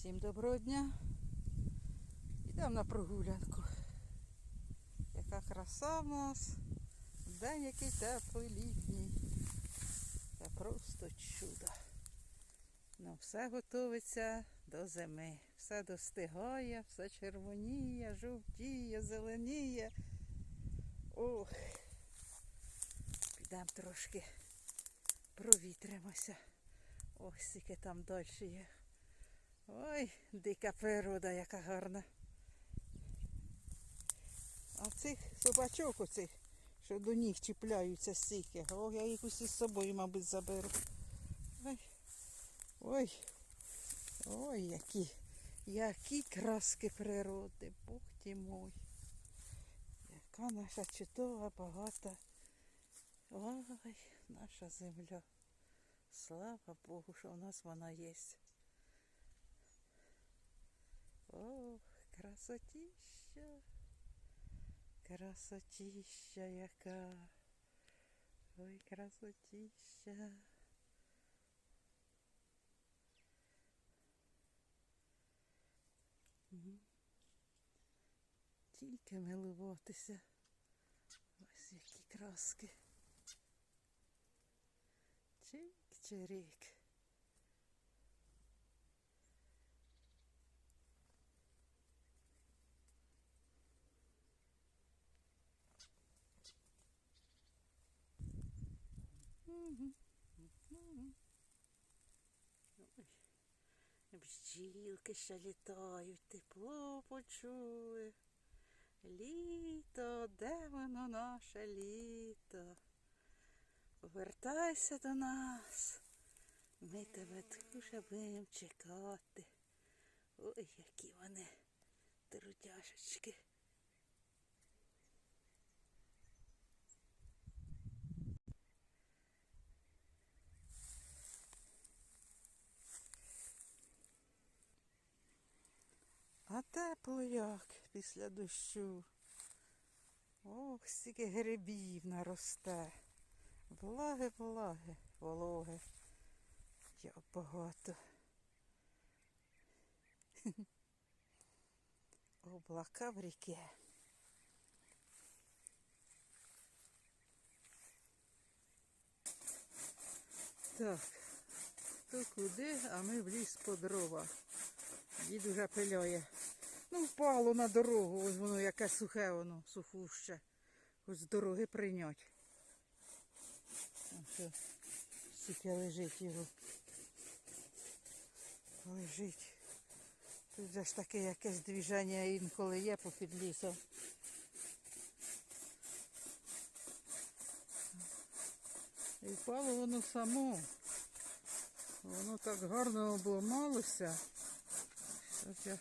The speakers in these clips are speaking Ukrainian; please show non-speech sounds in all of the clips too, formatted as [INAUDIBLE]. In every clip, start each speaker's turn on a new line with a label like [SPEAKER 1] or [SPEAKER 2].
[SPEAKER 1] Всім доброго дня. Йдемо на прогулянку. Яка краса в нас. День який теплий, літній. Це просто чудо. Ну, все готується до зими. Все достигає, все червоніє, жовтіє, зеленіє. Ох. Підемо трошки провітримося. Ось скільки там далі є. Ой, дика природа, яка гарна. А цих собачок оцих, що до ніг чіпляються стільки. О, я їх усі з собою, мабуть, заберу. Ой, ой, ой, які, які краски природи, ти мой. Яка наша чудова, багата. Ой, наша земля. Слава Богу, що у нас вона є. Ох, красотища. Красотища яка. Ой, красотища. Тільки милуватися. Ось які краски. Чик-чирик. Ой, Бджілки ще літають, тепло почули. Літо, де воно наше літо? Повертайся до нас. Ми тебе дуже будемо чекати. Ой, які вони трудяшечки. А тепло як після дощу. Ох, стільки грибів наросте. Влаги, влаги, вологи. Як багато. [LAUGHS] Облака в ріки. Так, то куди, а ми в ліс по дрова. Дід уже пиляє. Ну, впало на дорогу, ось воно яке сухе, воно, сухуще. Ось з дороги прийнять. Ось що, стільки лежить його. Лежить. Тут же ж таке якесь движення інколи є попід лісом. І впало воно само. Воно так гарно обламалося. Ось я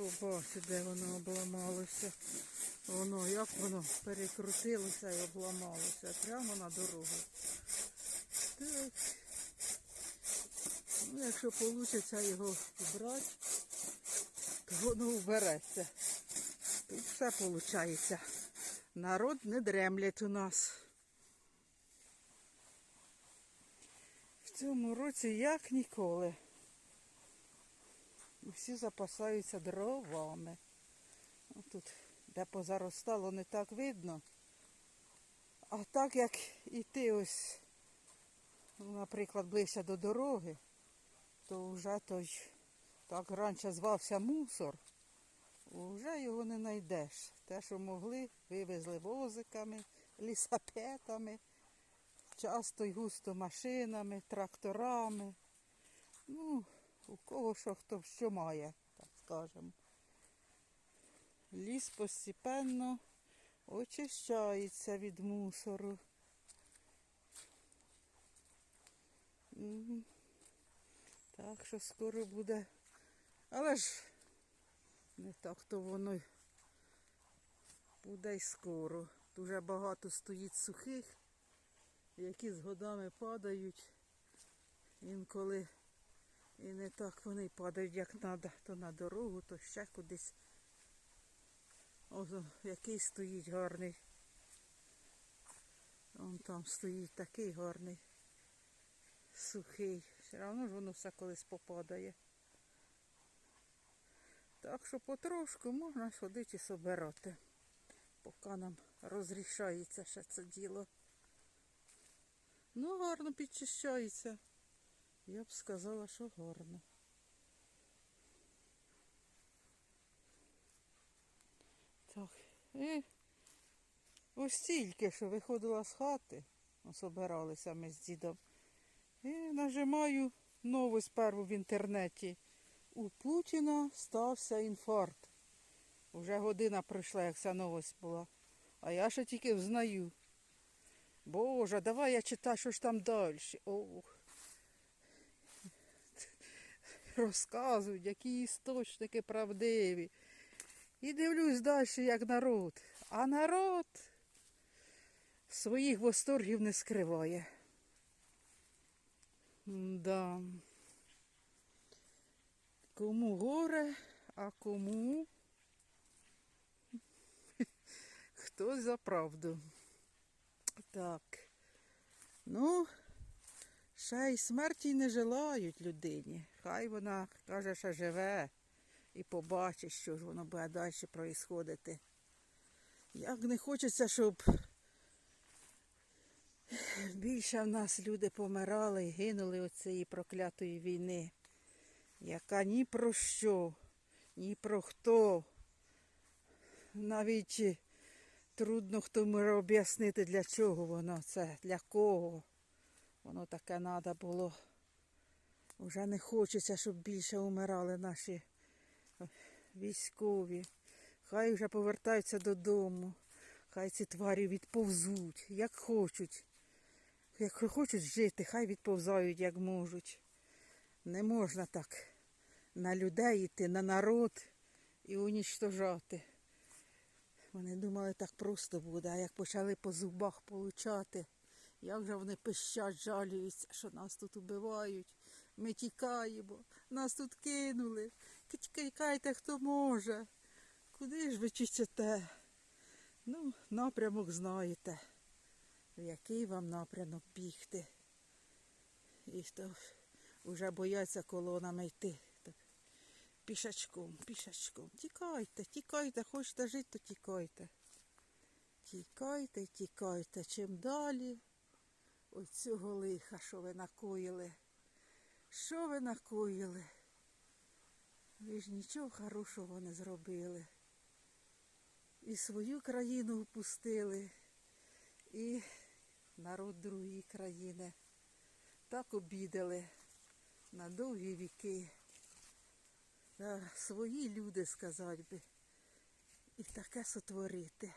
[SPEAKER 1] побачу, де воно обламалося. Воно, як воно перекрутилося і обламалося. Прямо на дорогу. Так. Ну, якщо вийде його убрати, то воно убереться. Тут все виходить. Народ не дремлять у нас. В цьому році як ніколи. Всі запасаються дровами. Ну, Тут, де позаростало, не так видно. А так як іти ось, наприклад, ближче до дороги, то вже той, так раніше звався мусор, вже його не знайдеш. Те, що могли, вивезли возиками, лісапетами, часто й густо машинами, тракторами. Ну, у кого що хто що має, так скажемо. Ліс постепенно очищається від мусору. Так що скоро буде. Але ж не так то воно буде й скоро. Дуже багато стоїть сухих, які з годами падають. Інколи і не так вони падають, як треба, то на дорогу, то ще кудись. Ось який стоїть гарний. Вон там стоїть такий гарний, сухий. Все одно ж воно все колись попадає. Так що потрошку можна ходити і собирати, поки нам розрішається ще це діло. Ну, гарно підчищається. Я б сказала, що гарно. Так, і ось тільки що виходила з хати, собиралися ми з дідом. І нажимаю новость перву в інтернеті. У Путіна стався інфаркт. Уже година пройшла, як ця новость була. А я ще тільки взнаю. Боже, давай я читаю, що ж там далі. Ох. Розказують, які істочники правдиві. І дивлюсь далі, як народ. А народ своїх восторгів не скриває. Да. Кому горе, а кому [LAUGHS] хтось за правду. Так. Ну, ще й смерті не желають людині. Хай вона каже, що живе і побачить, що ж воно буде далі проїсходити. Як не хочеться, щоб більше в нас люди помирали і гинули від цієї проклятої війни, яка ні про що, ні про хто. Навіть трудно хто може об'яснити, для чого воно це, для кого. Воно таке треба було. Вже не хочеться, щоб більше умирали наші військові. Хай вже повертаються додому. Хай ці тварі відповзуть, як хочуть. Як хочуть жити, хай відповзають, як можуть. Не можна так на людей йти, на народ і унічтожати. Вони думали, так просто буде, а як почали по зубах получати, як же вони пищать, жалюються, що нас тут убивають. Ми тікаємо, нас тут кинули. Тікайте, хто може. Куди ж ви чистите? Ну, напрямок знаєте, в який вам напрямок бігти. І то вже бояться колонами йти. Так, Пішачком, пішачком. Тікайте, тікайте, хочете жити, то тікайте. Тікайте, тікайте. Чим далі от цього лиха, що ви накоїли. Що ви накоїли? Ви ж нічого хорошого не зробили. І свою країну впустили, і народ другої країни. Так обідали на довгі віки. Да, свої люди сказати би. І таке сотворити.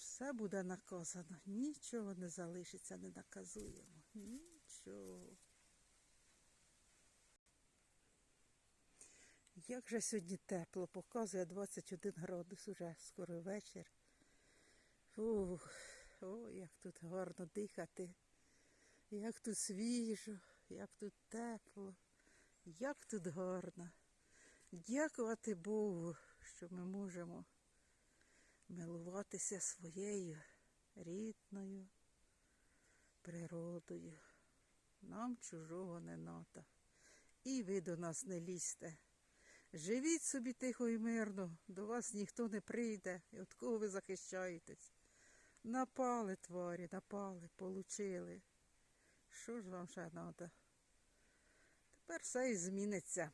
[SPEAKER 1] Все буде наказано. Нічого не залишиться, не наказуємо. Нічого. Як же сьогодні тепло, показує 21 градус уже скоро вечір. Фух, о, як тут гарно дихати, як тут свіжо, як тут тепло, як тут гарно. Дякувати Богу, що ми можемо милуватися своєю рідною природою. Нам чужого не надо. І ви до нас не лізьте. Живіть собі тихо і мирно, до вас ніхто не прийде, і от кого ви захищаєтесь. Напали тварі, напали, получили. Що ж вам ще треба? Тепер все і зміниться.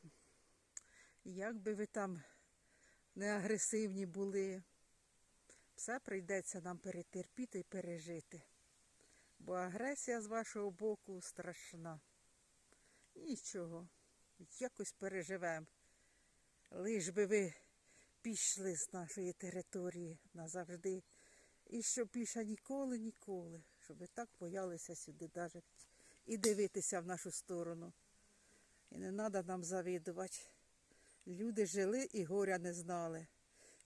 [SPEAKER 1] Як би ви там не агресивні були, все прийдеться нам перетерпіти і пережити. Бо агресія з вашого боку страшна. Нічого, якось переживемо. Лиш би ви пішли з нашої території назавжди. І щоб більше ніколи, ніколи, щоб ви так боялися сюди навіть і дивитися в нашу сторону. І не треба нам завідувати. Люди жили і горя не знали.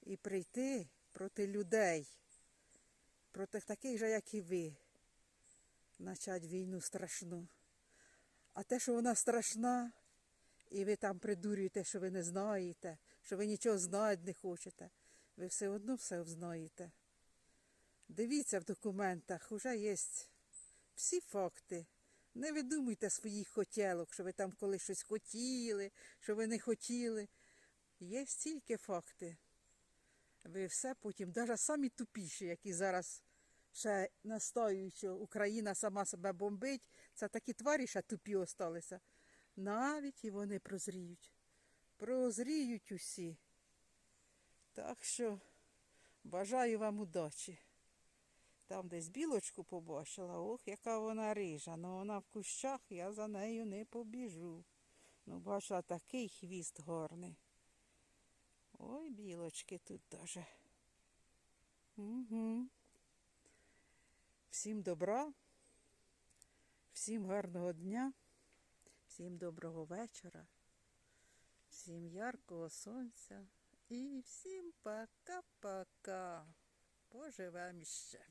[SPEAKER 1] І прийти проти людей, проти таких же, як і ви, почати війну страшну. А те, що вона страшна, і ви там придурюєте, що ви не знаєте, що ви нічого знати не хочете. Ви все одно все знаєте. Дивіться в документах, вже є всі факти. Не видумуйте своїх хотілок, що ви там колись щось хотіли, що ви не хотіли. Є стільки факти. Ви все потім, навіть самі тупіші, які зараз ще настоюють, що Україна сама себе бомбить, це такі тварі ще тупі осталися. Навіть і вони прозріють. Прозріють усі. Так що бажаю вам удачі. Там десь білочку побачила, ох, яка вона рижа. Ну вона в кущах, я за нею не побіжу. Ну, бачила, такий хвіст гарний. Ой, білочки тут теж. Угу. Всім добра, всім гарного дня, всім доброго вечора, всім яркого сонця і всім пока-пока. Поживемо ще.